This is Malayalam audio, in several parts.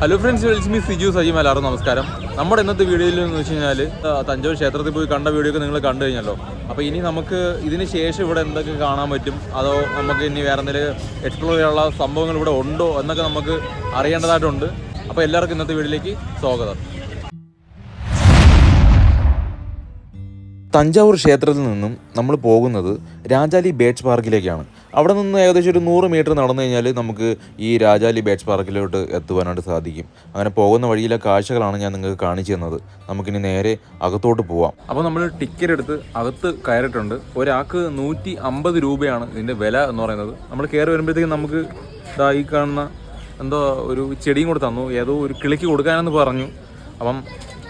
ഹലോ ഫ്രണ്ട്സ് വെൽസ് മീ സിജു സജി മലാറും നമസ്കാരം. നമ്മുടെ ഇന്നത്തെ വീഡിയോയിൽ എന്ന് വെച്ച് കഴിഞ്ഞാൽ തഞ്ചാവൂർ ക്ഷേത്രത്തിൽ പോയി കണ്ട വീഡിയോ ഒക്കെ നിങ്ങൾ കണ്ടു കഴിഞ്ഞല്ലോ. അപ്പോൾ ഇനി നമുക്ക് ഇതിന് ശേഷം ഇവിടെ എന്തൊക്കെ കാണാൻ പറ്റും? അതോ നമുക്ക് ഇനി വേറെ എന്തെങ്കിലും എക്സ്പ്ലോർ ചെയ്യാനുള്ള സംഭവങ്ങൾ ഇവിടെ ഉണ്ടോ എന്നൊക്കെ നമുക്ക് അറിയേണ്ടതായിട്ടുണ്ട്. അപ്പോൾ എല്ലാവർക്കും ഇന്നത്തെ വീഡിയോയിലേക്ക് സ്വാഗതം. തഞ്ചാവൂർ ക്ഷേത്രത്തിൽ നിന്നും നമ്മൾ പോകുന്നത് രാജാലി ബേഡ്സ് പാർക്കിലേക്കാണ്. അവിടെ നിന്ന് ഏകദേശം ഒരു നൂറ് മീറ്റർ നടന്നു കഴിഞ്ഞാൽ നമുക്ക് ഈ രാജാലി ബേഡ്സ് പാർക്കിലോട്ട് എത്തുവാനായിട്ട് സാധിക്കും. അങ്ങനെ പോകുന്ന വഴിയിലെ കാഴ്ചകളാണ് ഞാൻ നിങ്ങൾക്ക് കാണിച്ചു തന്നത്. നമുക്കിനി നേരെ അകത്തോട്ട് പോവാം. അപ്പോൾ നമ്മൾ ടിക്കറ്റ് എടുത്ത് അകത്ത് കയറിയിട്ടുണ്ട്. ഒരാൾക്ക് നൂറ്റി അമ്പത് രൂപയാണ് ഇതിന്റെ വില എന്ന് പറയുന്നത്. നമ്മൾ കയറി വരുമ്പോഴത്തേക്കും നമുക്ക് ഇതാ ഈ കാണുന്ന എന്തോ ഒരു ചെടിയും കൂടെ തന്നു. ഏതോ ഒരു കിളിക്ക് കൊടുക്കാനെന്ന് പറഞ്ഞു. അപ്പം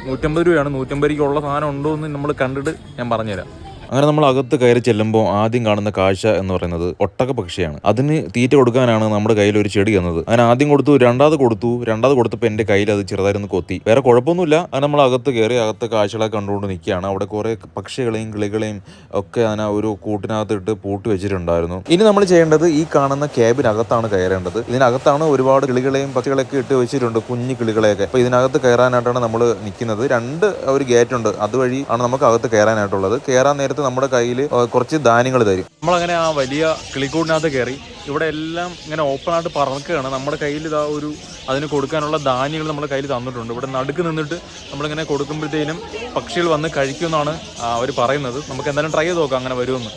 നൂറ്റമ്പത് രൂപയാണ്. നൂറ്റമ്പത് രൂപയ്ക്കുള്ള സാധനം ഉണ്ടോ എന്ന് നമ്മൾ കണ്ടിട്ട് ഞാൻ പറഞ്ഞുതരാം. അങ്ങനെ നമ്മൾ അകത്ത് കയറി ചെല്ലുമ്പോൾ ആദ്യം കാണുന്ന കാഴ്ച എന്ന് പറയുന്നത് ഒട്ടക പക്ഷിയാണ്. അതിന് തീറ്റ കൊടുക്കാനാണ് നമ്മുടെ കയ്യിൽ ഒരു ചെടി എന്നത് അങ്ങനെ ആദ്യം കൊടുത്തു രണ്ടാമത് കൊടുത്തു രണ്ടാമത് കൊടുത്തപ്പോൾ എന്റെ കയ്യിൽ അത് ചെറുതായിരുന്നു കൊത്തി. വേറെ കുഴപ്പമൊന്നുമില്ല. അങ്ങനെ നമ്മൾ അകത്ത് കയറി അകത്ത് കാഴ്ചകളൊക്കെ കണ്ടുകൊണ്ട് നിൽക്കുകയാണ്. അവിടെ കുറേ പക്ഷികളെയും കിളികളെയും ഒക്കെ അതിനെ ഒരു കൂട്ടിനകത്ത് ഇട്ട് പൂട്ടി വെച്ചിട്ടുണ്ടായിരുന്നു. ഇനി നമ്മൾ ചെയ്യേണ്ടത് ഈ കാണുന്ന ക്യാബിനകത്താണ് കയറേണ്ടത്. ഇതിനകത്താണ് ഒരുപാട് കിളികളെയും പക്ഷികളൊക്കെ ഇട്ട് വെച്ചിട്ടുണ്ട് കുഞ്ഞു കിളികളെയൊക്കെ. അപ്പോൾ ഇതിനകത്ത് കയറാനായിട്ടാണ് നമ്മൾ നിൽക്കുന്നത്. രണ്ട് ഒരു ഗേറ്റ് ഉണ്ട് അതുവഴി ആണ് നമുക്ക് അകത്ത് കയറാനായിട്ടുള്ളത്. കയറാൻ നേരത്ത് നമ്മുടെ കയ്യിൽ കുറച്ച് ധാന്യങ്ങൾ തരും. നമ്മളങ്ങനെ ആ വലിയ കിളിക്കൂടിനകത്ത് കയറി ഇവിടെ എല്ലാം ഇങ്ങനെ ഓപ്പൺ ആയിട്ട് പറക്കുകയാണ്. നമ്മുടെ കയ്യിൽ ഇതാ ഒരു അതിന് കൊടുക്കാനുള്ള ധാന്യങ്ങൾ നമ്മുടെ കയ്യിൽ തന്നിട്ടുണ്ട്. ഇവിടെ നടുക്ക് നിന്നിട്ട് നമ്മളിങ്ങനെ കൊടുക്കുമ്പോഴത്തേനും പക്ഷികൾ വന്ന് കഴിക്കുമെന്നാണ് അവർ പറയുന്നത്. നമുക്ക് എന്തായാലും ട്രൈ ചെയ്ത് നോക്കാം അങ്ങനെ വരുമെന്ന്.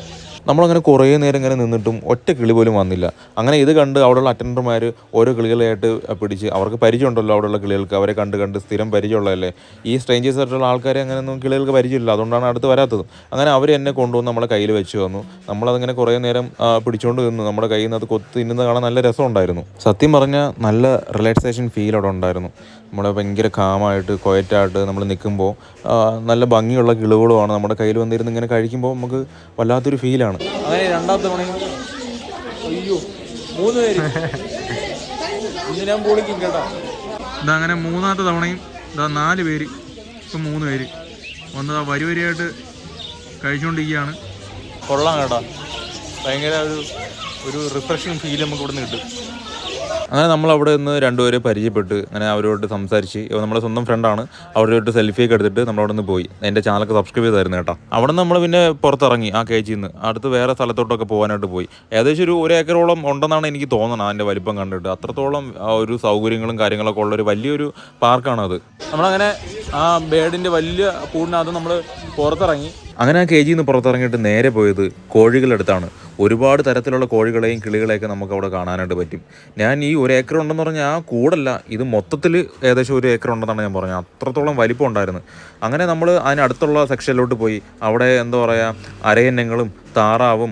നമ്മളങ്ങനെ കുറേ നേരം ഇങ്ങനെ നിന്നിട്ടും ഒറ്റ കിളി പോലും വന്നില്ല. അങ്ങനെ ഇത് കണ്ട് അവിടെയുള്ള അറ്റൻഡർമാർ ഓരോ കിളികളായിട്ട് പിടിച്ച് അവർക്ക് പരിചയമുണ്ടല്ലോ അവിടെയുള്ള കിളികൾക്ക്. അവരെ കണ്ട് കണ്ട് സ്ഥിരം പരിചയമുള്ളതല്ലേ? ഈ സ്ട്രേഞ്ചേഴ്സ് ആയിട്ടുള്ള ആൾക്കാരെ അങ്ങനെയൊന്നും കിളികൾക്ക് പരിചയമില്ല. അതുകൊണ്ടാണ് അടുത്ത് വരാത്തത്. അങ്ങനെ അവർ എന്നെ കൊണ്ടുവന്ന് നമ്മളെ കയ്യിൽ വെച്ച് വന്നു നമ്മളതിങ്ങനെ കുറേ നേരം പിടിച്ചുകൊണ്ട് നിന്നു. നമ്മുടെ കയ്യിൽ നിന്ന് അത് കൊത്തി തിന്നുന്നത് കാണാൻ നല്ല രസമുണ്ടായിരുന്നു. സത്യം പറഞ്ഞാൽ നല്ല റിലാക്സേഷൻ ഫീൽ അവിടെ ഉണ്ടായിരുന്നു. നമ്മുടെ ഭയങ്കര കാമായിട്ട് കൊയറ്റായിട്ട് നമ്മൾ നിൽക്കുമ്പോൾ നല്ല ഭംഗിയുള്ള കിളികളുമാണ് നമ്മുടെ കയ്യിൽ വന്നിരുന്ന് ഇങ്ങനെ കഴിക്കുമ്പോൾ നമുക്ക് വല്ലാത്തൊരു ഫീലാണ് അങ്ങനെ രണ്ടാമത്തെ തവണയും അയ്യോ മൂന്ന് പേര്. ഇന്ന് ഞാൻ പൊളിക്കും കേട്ടോ. ഇതാ അങ്ങനെ മൂന്നാമത്തെ തവണയും ഇതാ നാല് പേര് ഇപ്പം മൂന്ന് പേര്. വന്നത് വരി വരിയായിട്ട് കഴിച്ചുകൊണ്ടിരിക്കുകയാണ്. കൊള്ളാം കേട്ടോ. ഭയങ്കര ഒരു ഒരു റിഫ്രഷിങ് ഫീൽ നമുക്ക് ഇവിടെ നിന്ന് കിട്ടും. അങ്ങനെ നമ്മൾ അവിടെ നിന്ന് രണ്ടുപേരെ പരിചയപ്പെട്ട്. അങ്ങനെ അവരോട് സംസാരിച്ച് നമ്മുടെ സ്വന്തം ഫ്രണ്ടാണ് അവരോട്ട് സെൽഫിയൊക്കെ എടുത്തിട്ട് നമ്മൾ അവിടെ നിന്ന് പോയി. എന്റെ ചാനലൊക്കെ സബ്സ്ക്രൈബ് ചെയ്തായിരുന്നു കേട്ടോ. അവിടെ നമ്മൾ പിന്നെ പുറത്തിറങ്ങി ആ കേച്ചിൽ നിന്ന് അടുത്ത് വേറെ സ്ഥലത്തോട്ടൊക്കെ പോകാനായിട്ട് പോയി. ഏകദേശം ഒരു ഒരു ഏക്കറോളം ഉണ്ടെന്നാണ് എനിക്ക് തോന്നണം അതിന്റെ വലിപ്പം കണ്ടിട്ട്. അത്രത്തോളം ഒരു സൗകര്യങ്ങളും കാര്യങ്ങളൊക്കെ ഉള്ള ഒരു വലിയൊരു പാർക്കാണത് നമ്മളങ്ങനെ ആ ബേഡിന്റെ വലിയ കൂടിനകത്ത് നമ്മൾ പുറത്തിറങ്ങി. അങ്ങനെ ആ കെ ജിയിൽ നിന്ന് പുറത്തിറങ്ങിയിട്ട് നേരെ പോയത് കോഴികളടുത്താണ്. ഒരുപാട് തരത്തിലുള്ള കോഴികളെയും കിളികളെയൊക്കെ നമുക്ക് അവിടെ കാണാനായിട്ട് പറ്റും. ഞാൻ ഈ ഒരു ഏക്കർ ഉണ്ടെന്ന് പറഞ്ഞാൽ ആ കൂടല്ല ഇത് മൊത്തത്തിൽ ഏകദേശം ഒരു ഏക്കർ ഉണ്ടെന്നാണ് ഞാൻ പറഞ്ഞത്. അത്രത്തോളം വലിപ്പം ഉണ്ടായിരുന്നു. അങ്ങനെ നമ്മൾ അതിനടുത്തുള്ള സെക്ഷനിലോട്ട് പോയി. അവിടെ എന്താ പറയുക അരയന്നങ്ങളും താറാവും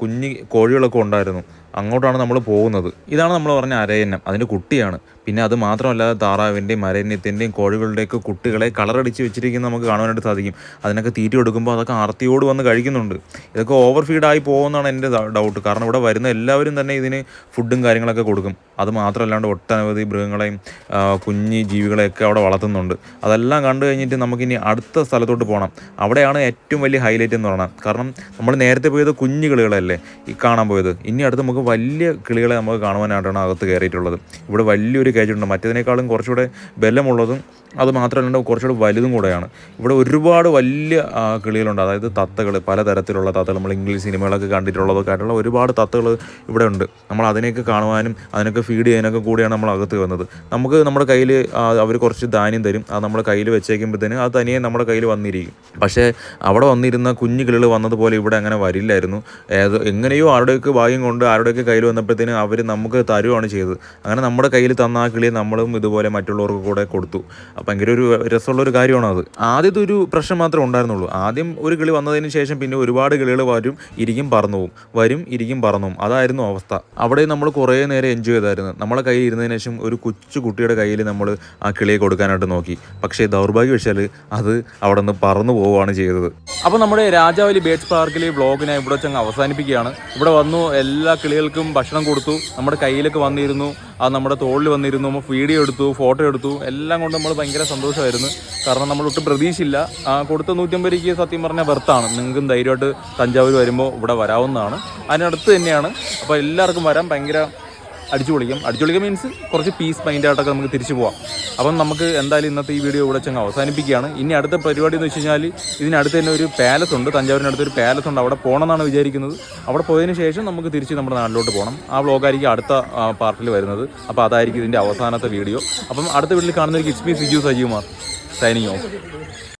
കുഞ്ഞി കോഴികളൊക്കെ ഉണ്ടായിരുന്നു. അങ്ങോട്ടാണ് നമ്മൾ പോകുന്നത്. ഇതാണ് നമ്മൾ പറഞ്ഞ അരയന്നം. അതിന്റെ കുട്ടിയാണ്. പിന്നെ അത് മാത്രമല്ല താറാവിന്റെയും അരയന്യത്തിന്റെയും കോഴികളുടെയൊക്കെ കുട്ടികളെ കളറടിച്ച് വെച്ചിരിക്കുന്നത് നമുക്ക് കാണാനായിട്ട് സാധിക്കും. അതിനൊക്കെ തീറ്റ കൊടുക്കുമ്പോൾ അതൊക്കെ ആർത്തിയോട് വന്ന് കഴിക്കുന്നുണ്ട്. ഇതൊക്കെ ഓവർ ഫീഡായി പോകുമെന്നാണ് എന്റെ ഡൗട്ട് കാരണം ഇവിടെ വരുന്ന എല്ലാവരും തന്നെ ഇതിന് ഫുഡും കാര്യങ്ങളൊക്കെ കൊടുക്കും. അത് മാത്രമല്ലാണ്ട് ഒട്ടനവധി മൃഗങ്ങളെയും കുഞ്ഞി ജീവികളെയൊക്കെ അവിടെ വളർത്തുന്നുണ്ട്. അതെല്ലാം കണ്ടു കഴിഞ്ഞിട്ട് നമുക്കിനി അടുത്ത സ്ഥലത്തോട്ട് പോകണം അവിടെയാണ് ഏറ്റവും വലിയ ഹൈലൈറ്റ് എന്ന് പറയുന്നത് കാരണം നമ്മൾ നേരത്തെ പോയത് കുഞ്ഞു കിളികളല്ലേ ഈ കാണാൻ പോയത്. ഇനി അടുത്ത് നമുക്ക് വലിയ കിളികളെ നമുക്ക് കാണുവാനായിട്ടാണ് അകത്ത് കയറിയിട്ടുള്ളത്. ഇവിടെ വലിയൊരു കേജുണ്ട് മറ്റേതിനേക്കാളും കുറച്ചുകൂടെ ബലമുള്ളതും അത് മാത്രമല്ല കുറച്ചുകൂടെ വലുതും കൂടെയാണ്. ഇവിടെ ഒരുപാട് വലിയ കിളികളുണ്ട്. അതായത് തത്തകൾ പലതരത്തിലുള്ള തത്തകൾ നമ്മൾ ഇംഗ്ലീഷ് സിനിമകളൊക്കെ കണ്ടിട്ടുള്ളതൊക്കെ ആയിട്ടുള്ള ഒരുപാട് തത്തകൾ ഇവിടെ ഉണ്ട്. നമ്മൾ അതിനെയൊക്കെ കാണുവാനും അതിനൊക്കെ ഫീഡ് ചെയ്യാനൊക്കെ കൂടിയാണ് നമ്മൾ അകത്ത് വന്നത്. നമുക്ക് നമ്മുടെ കയ്യിൽ അവർ കുറച്ച് ധാന്യം തരും. അത് നമ്മുടെ കയ്യിൽ വെച്ചേക്കുമ്പോഴത്തേന് അത് തനിയെ നമ്മുടെ കയ്യിൽ വന്നിരിക്കും. പക്ഷേ അവിടെ വന്നിരുന്ന കുഞ്ഞു കിളികൾ വന്നതുപോലെ ഇവിടെ അങ്ങനെ വരില്ലായിരുന്നു. ഏത് എങ്ങനെയോ ആരുടെയൊക്കെ ഭാഗ്യം കൊണ്ട് ആരുടെയൊക്കെ കയ്യിൽ വന്നപ്പോഴത്തേന് അവർ നമുക്ക് തരുവാണ് ചെയ്തത്. അങ്ങനെ നമ്മുടെ കയ്യിൽ തന്ന ആ കിളിയെ നമ്മളും ഇതുപോലെ മറ്റുള്ളവർക്ക് കൂടെ കൊടുത്തു. ഭയങ്കര ഒരു രസമുള്ള ഒരു കാര്യമാണ് അത്? ആദ്യത്തെ ഒരു പ്രശ്നം മാത്രമേ ഉണ്ടായിരുന്നുള്ളൂ. ആദ്യം ഒരു കിളി വന്നതിന് ശേഷം പിന്നെ ഒരുപാട് കിളികൾ വരും ഇരിക്കും പറന്നു പോവും. വരും ഇരിക്കും പറന്നു പോവും. അതായിരുന്നു അവസ്ഥ. അവിടെ നമ്മൾ കുറേ നേരം എൻജോയ് ചെയ്തായിരുന്നു. നമ്മളെ കയ്യിൽ ഇരുന്നതിന് ശേഷം ഒരു കൊച്ചു കുട്ടിയുടെ കയ്യിൽ നമ്മൾ ആ കിളിയെ കൊടുക്കാനായിട്ട് നോക്കി. പക്ഷേ ദൗർഭാഗ്യവശാൽ അത് അവിടെ നിന്ന് പറന്നു പോവുകയാണ് ചെയ്തത്. അപ്പോൾ നമ്മുടെ രാജാവലി ബേഡ്സ് പാർക്കിലെ വ്ളോഗ് ഞാൻ ഇവിടെ വെച്ച് അവസാനിപ്പിക്കുകയാണ്. ഇവിടെ വന്നു എല്ലാ കിളികൾക്കും ഭക്ഷണം കൊടുത്തു. നമ്മുടെ കയ്യിലൊക്കെ വന്നിരുന്നു. അത് നമ്മുടെ തോളിൽ വന്നിരുന്നു നമ്മൾ വീഡിയോ എടുത്തു ഫോട്ടോ എടുത്തു എല്ലാം കൊണ്ട് നമ്മൾ ഭയങ്കര സന്തോഷമായിരുന്നു. കാരണം നമ്മൾ ഒട്ടും പ്രതീക്ഷയില്ല. കൊടുത്ത നൂറ്റമ്പത് രൂപയ്ക്ക് സത്യം പറഞ്ഞാൽ വെർത്താണ്. നിങ്ങൾക്കും ധൈര്യമായിട്ട് തഞ്ചാവൂർ വരുമ്പോൾ ഇവിടെ വരാവുന്നതാണ്. അതിനടുത്ത് തന്നെയാണ്. അപ്പോൾ എല്ലാവർക്കും വരാൻ ഭയങ്കര അടിച്ചു പൊളിക്കും. അടിച്ചു പൊളിക്കാം മീൻസ് കുറച്ച് പീസ് മൈൻഡായിട്ടൊക്കെ നമുക്ക് തിരിച്ചു പോവാം. അപ്പം നമുക്ക് എന്തായാലും ഇന്നത്തെ ഈ വീഡിയോ ഇവിടെ ചെങ്ങ് അവസാനിപ്പിക്കുകയാണ്. ഇനി അടുത്ത പരിപാടി എന്ന് വെച്ച് കഴിഞ്ഞാൽ ഇതിനടുത്ത് തന്നെ ഒരു പാലസ് ഉണ്ട്. തഞ്ചാവൂരിനടുത്ത് അടുത്തൊരു പാലസ് ഉണ്ട്. അവിടെ പോകണമെന്നാണ് വിചാരിക്കുന്നത്. അവിടെ പോയതിന് ശേഷം നമുക്ക് തിരിച്ച് നമ്മുടെ നാട്ടിലോട്ട് പോകണം. ആ വ്ളോഗായിരിക്കും അടുത്ത പാർട്ടിൽ വരുന്നത്. അപ്പോൾ അതായിരിക്കും ഇതിന്റെ അവസാനത്തെ വീഡിയോ അപ്പം അടുത്ത വീട്ടിൽ കാണുന്നവർക്ക് ഇറ്റ്സ് മീ സിജു സജീവ്മാർ സൈനിങ് ഓഫ്